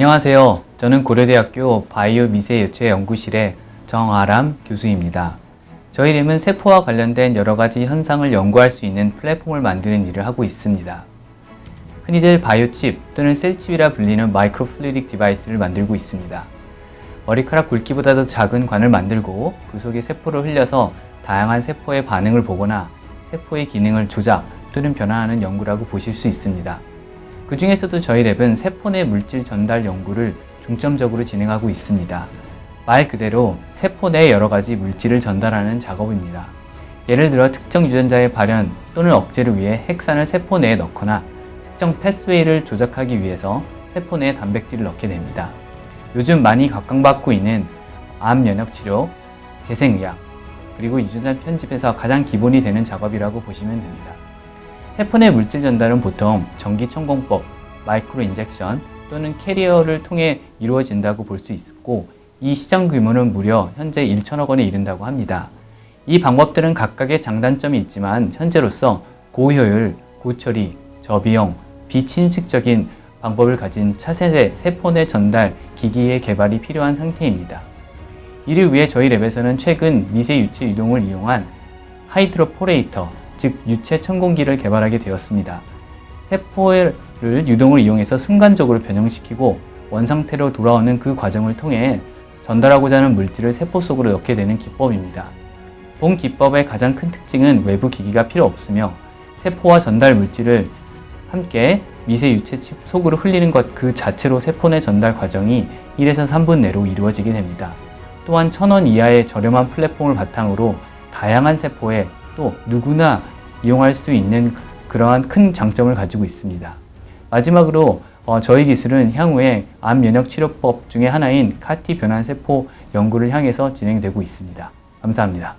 안녕하세요. 저는 고려대학교 바이오 미세 유체 연구실의 정아람 교수입니다. 저희 램은 세포와 관련된 여러 가지 현상을 연구할 수 있는 플랫폼을 만드는 일을 하고 있습니다. 흔히들 바이오칩 또는 셀칩이라 불리는 마이크로플루이딕 디바이스를 만들고 있습니다. 머리카락 굵기보다 도 작은 관을 만들고 그 속에 세포를 흘려서 다양한 세포의 반응을 보거나 세포의 기능을 조작 또는 변화하는 연구라고 보실 수 있습니다. 그 중에서도 저희 랩은 세포 내 물질 전달 연구를 중점적으로 진행하고 있습니다. 말 그대로 세포 내 여러 가지 물질을 전달하는 작업입니다. 예를 들어 특정 유전자의 발현 또는 억제를 위해 핵산을 세포 내에 넣거나 특정 패스웨이를 조작하기 위해서 세포 내에 단백질을 넣게 됩니다. 요즘 많이 각광받고 있는 암 면역 치료, 재생의학, 그리고 유전자 편집에서 가장 기본이 되는 작업이라고 보시면 됩니다. 세포 내 물질 전달은 보통 전기천공법, 마이크로 인젝션 또는 캐리어를 통해 이루어진다고 볼 수 있고 이 시장 규모는 무려 현재 1천억 원에 이른다고 합니다. 이 방법들은 각각의 장단점이 있지만 현재로서 고효율, 고처리, 저비용, 비친식적인 방법을 가진 차세대 세포 내 전달 기기의 개발이 필요한 상태입니다. 이를 위해 저희 랩에서는 최근 미세 유체 유동을 이용한 하이드로포레이터, 즉 유체 천공기를 개발하게 되었습니다. 세포를 유동을 이용해서 순간적으로 변형시키고 원상태로 돌아오는 그 과정을 통해 전달하고자 하는 물질을 세포 속으로 넣게 되는 기법입니다. 본 기법의 가장 큰 특징은 외부 기기가 필요 없으며 세포와 전달 물질을 함께 미세 유체 칩 속으로 흘리는 것 그 자체로 세포 내 전달 과정이 1에서 3분 내로 이루어지게 됩니다. 또한 1000원 이하의 저렴한 플랫폼을 바탕으로 다양한 세포에 또 누구나 이용할 수 있는 그러한 큰 장점을 가지고 있습니다. 마지막으로 어, 저희 기술은 향후에 암 면역 치료법 중에 하나인 카티 변환 세포 연구를 향해서 진행되고 있습니다. 감사합니다.